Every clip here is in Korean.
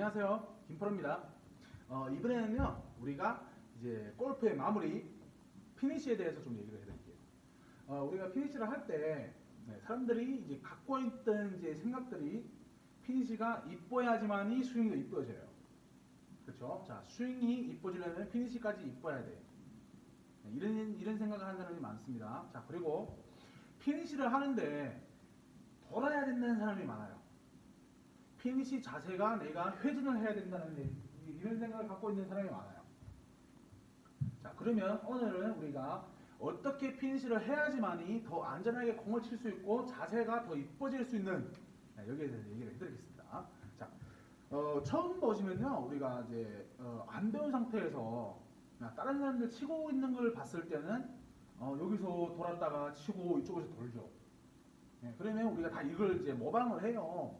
안녕하세요. 김프로입니다. 어, 이번에는요, 우리가 이제 골프의 마무리, 피니시에 대해서 좀 얘기를 해드릴게요. 어, 우리가 피니시를 할 때, 네, 사람들이 이제 갖고 있던 이제 생각들이 피니시가 이뻐야지만이 스윙도 이뻐져요. 그렇죠? 자, 스윙이 이뻐지려면 피니시까지 이뻐야 돼. 네, 이런, 이런 생각을 하는 사람이 많습니다. 자, 그리고 피니시를 하는데 돌아야 된다는 사람이 많아요. 피니시 자세가 내가 회전을 해야 된다는 이- 이런 생각을 갖고 있는 사람이 많아요. 자, 그러면 오늘은 우리가 어떻게 피니시를 해야지만이 더 안전하게 공을 칠 수 있고 자세가 더 이뻐질 수 있는 네, 여기에 대해서 얘기를 해드리겠습니다. 자, 어, 처음 보시면요, 우리가 이제 어, 안 배운 상태에서 다른 사람들 치고 있는 걸 봤을 때는 어, 여기서 돌았다가 치고 이쪽에서 돌죠. 네, 그러면 우리가 다 이걸 이제 모방을 해요.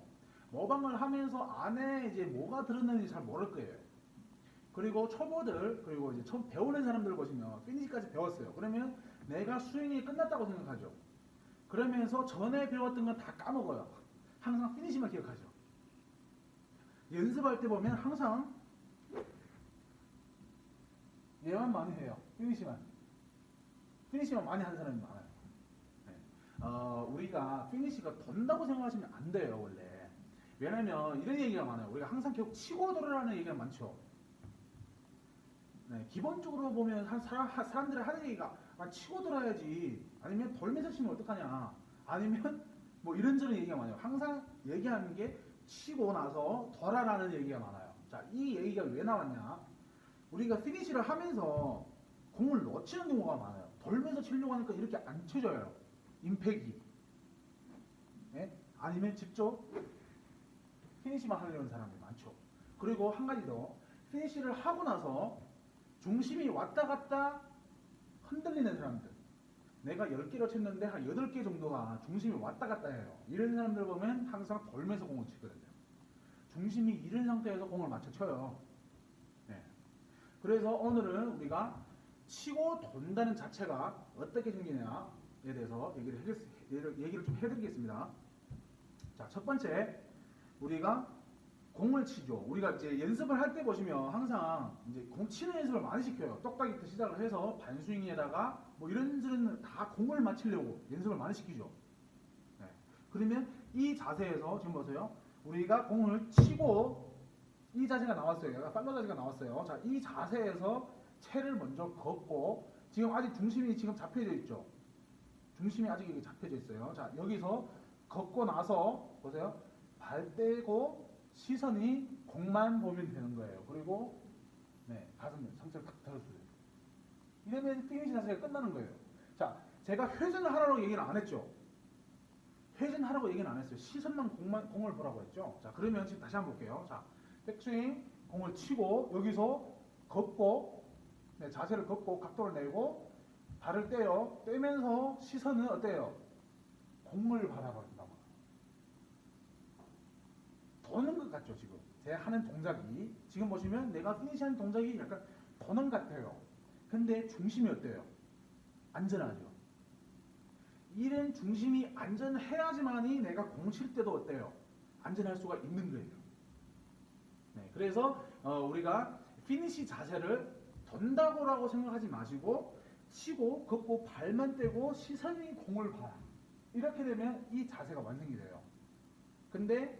모방을 하면서 안에 이제 뭐가 들었는지 잘 모를 거예요. 그리고 초보들 그리고 이제 처음 배우는 사람들 보시면 피니시까지 배웠어요. 그러면 내가 스윙이 끝났다고 생각하죠. 그러면서 전에 배웠던 건 다 까먹어요. 항상 피니시만 기억하죠. 연습할 때 보면 항상 얘만 많이 해요. 피니시만. 피니시만 많이 하는 사람이 많아요. 네. 어, 우리가 피니시가 돈다고 생각하시면 안 돼요, 원래. 왜냐면 이런 얘기가 많아요. 우리가 항상 계속 치고 돌아라는 얘기가 많죠. 네, 기본적으로 보면 한 사람, 하- 사람들이 하는 얘기가 아, 치고 돌아야지. 아니면 돌면서 치면 어떡하냐. 아니면 뭐 이런저런 얘기가 많아요. 항상 얘기하는 게 치고 나서 돌아라는 얘기가 많아요. 자, 이 얘기가 왜 나왔냐. 우리가 피니시를 하면서 공을 놓치는 경우가 많아요. 돌면서 치려고 하니까 이렇게 안 쳐져요. 임팩이. 예? 아니면 직접 피니시만 하려는 사람이 많죠. 그리고 한 가지 더 피니시를 하고 나서 중심이 왔다 갔다 흔들리는 사람들. 내가 10개를 쳤는데 한 8개 정도가 중심이 왔다 갔다 해요. 이런 사람들 보면 항상 돌면서 공을 치거든요. 중심이 이런 상태에서 공을 맞춰 쳐요. 네. 그래서 오늘은 우리가 치고 돈다는 자체가 어떻게 생기냐에 대해서 얘기를, 해겠, 얘기를 좀 해드리겠습니다. 자, 첫 번째, 우리가 공을 치죠. 우리가 이제 연습을 할 때 보시면 항상 이제 공 치는 연습을 많이 시켜요. 똑딱이부터 시작을 해서 반스윙에다가 뭐 이런 저런 다 공을 맞추려고 연습을 많이 시키죠. 네. 그러면 이 자세에서 지금 보세요. 우리가 공을 치고 이 자세가 나왔어요. 약간 팔로 자세가 나왔어요. 자, 이 자세에서 채를 먼저 걷고 지금 아직 중심이 지금 잡혀져 있죠. 중심이 아직 이게 잡혀져 있어요. 자, 여기서 걷고 나서 보세요. 발 떼고 시선이 공만 보면 되는 거예요. 그리고 네, 가슴 상체를 탁 들어주세요. 이러면 피니시 자세가 끝나는 거예요. 자, 제가 회전을 하라고 얘기는 안 했죠. 회전하라고 얘기는 안 했어요. 시선만 공만 공을 보라고 했죠. 자, 그러면 지금 다시 한번 볼게요. 자, 백스윙 공을 치고 여기서 걷고 네, 자세를 걷고 각도를 내고 발을 떼요. 떼면서 시선은 어때요? 공을 바라본다 고. 도는 것 같죠 지금. 제 하는 동작이. 지금 보시면 내가 피니시하는 동작이 약간 것 같아요. 근데 중심이 어때요? 안전하죠. 이런 중심이 안전해야지만이 내가 공 칠 때도 어때요? 안전할 수가 있는 거예요. 네, 그래서 어, 우리가 피니시 자세를 돈다고라고 생각하지 마시고 치고 걷고 발만 떼고 시선이 공을 봐라. 이렇게 되면 이 자세가 완성이 돼요. 근데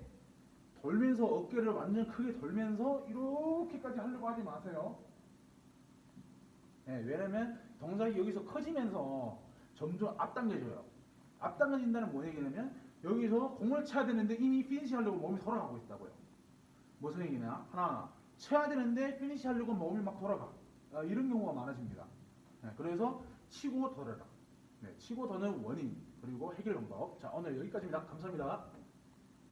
돌면서 어깨를 완전 크게 돌면서 이렇게까지 하려고 하지 마세요. 네, 왜냐면 동작이 여기서 커지면서 점점 앞당겨져요. 앞당겨진다는 뭔 얘기냐면 여기서 공을 쳐야 되는데 이미 피니시 하려고 몸이 돌아가고 있다고요. 무슨 얘기냐? 하나, 쳐야 되는데 피니시 하려고 몸이 막 돌아가. 아, 이런 경우가 많아집니다. 네, 그래서 치고 돌아라. 네, 치고 도는 원인 그리고 해결 방법. 자 오늘 여기까지입니다. 감사합니다.